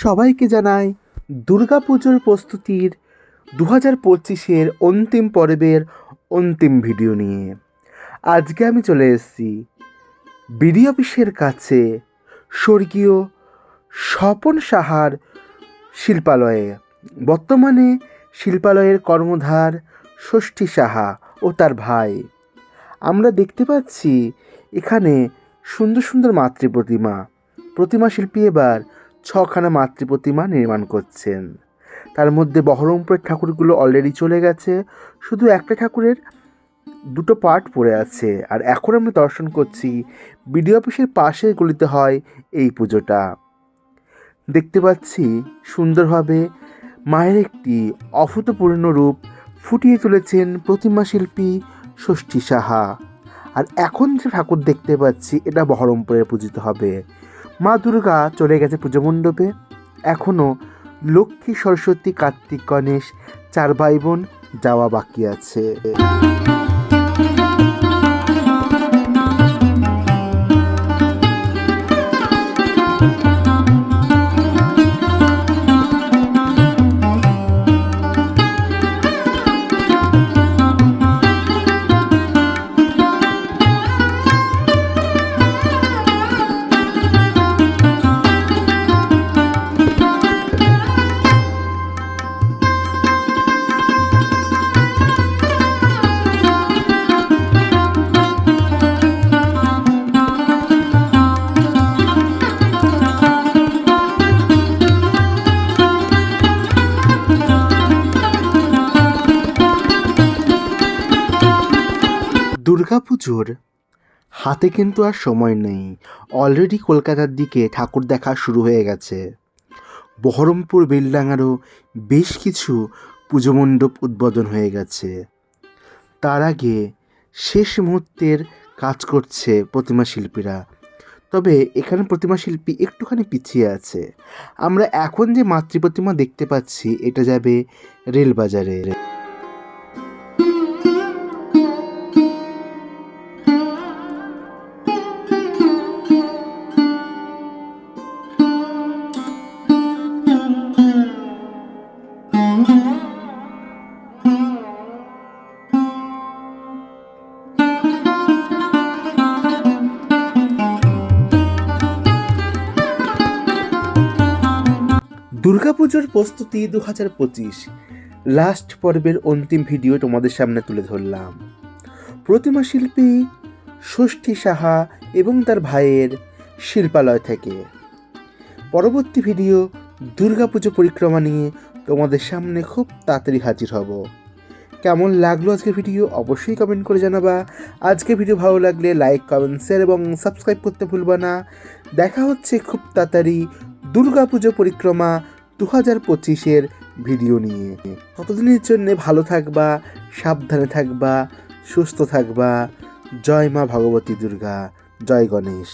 সবাইকে জানাই দুর্গাপুজোর প্রস্তুতির দু হাজার পঁচিশের অন্তিম পর্বের অন্তিম ভিডিও নিয়ে। আজকে আমি চলে এসেছি বিডি অফিসের কাছে স্বর্গীয় স্বপন সাহার শিল্পালয়ে। বর্তমানে শিল্পালয়ের কর্মধার ষষ্ঠী সাহা ও তার ভাই। আমরা দেখতে পাচ্ছি এখানে সুন্দর সুন্দর মাতৃ প্রতিমা। প্রতিমা শিল্পী এবার ছখানা মাতৃ প্রতিমা নির্মাণ করছেন। তার মধ্যে বহরমপুরের ঠাকুরগুলো অলরেডি চলে গেছে। শুধু একটা ঠাকুরের দুটো পার্ট পড়ে আছে। আর এখন আমরা দর্শন করছি বিডিও অফিসের পাশে গলিতে হয় এই পুজোটা। দেখতে পাচ্ছি সুন্দরভাবে মায়ের একটি অভূতপূর্ণ রূপ ফুটিয়ে তুলেছেন প্রতিমা শিল্পী ষষ্ঠী সাহা। আর এখন যে ঠাকুর দেখতে পাচ্ছি, এটা বহরমপুরে পূজিত হবে। মা দুর্গা চলে গেছে পুজো মণ্ডপে। এখনও লক্ষ্মী, সরস্বতী, কার্তিক, গণেশ, চার ভাই বোন যাওয়া বাকি আছে। দুর্গাপুজোর? হাতে কিন্তু আর সময় নেই। অলরেডি কলকাতার দিকে ঠাকুর দেখা শুরু হয়ে গেছে। বহরমপুর বেলডাঙারও বেশ কিছু পুজো মণ্ডপ উদ্বোধন হয়ে গেছে। তার আগে শেষ মুহূর্তের কাজ করছে প্রতিমা শিল্পীরা। তবে এখানে প্রতিমা শিল্পী একটুখানি পিছিয়ে আছে। আমরা এখন যে মাতৃ প্রতিমা দেখতে পাচ্ছি, এটা যাবে রেলবাজারে। দুর্গাপুজোর প্রস্তুতি দু হাজার পঁচিশ। লাস্ট পর্বের অন্তিম ভিডিও তোমাদের সামনে তুলে ধরলাম। প্রতিমা শিল্পী ষষ্ঠী সাহা এবং তার ভাইয়ের শিল্পালয় থেকে। পরবর্তী ভিডিও দুর্গাপুজো পরিক্রমা নিয়ে তোমাদের সামনে খুব তাড়াতাড়ি হাজির হব। কেমন লাগল আজকে ভিডিও অবশ্যই কমেন্ট করে জানাবা। আজকে ভিডিও ভালো লাগলে লাইক কমেন্ট শেয়ার এবং সাবস্ক্রাইব করতে ভুলবা না। দেখা হচ্ছে খুব তাড়াতাড়ি দুর্গাপুজো পরিক্রমা দু হাজার পঁচিশের ভিডিও নিয়ে। ততদিনের জন্য ভালো থাকবা, সাবধানে থাকবা, সুস্থ থাকবা। জয় মা ভগবতী দুর্গা। জয় গণেশ।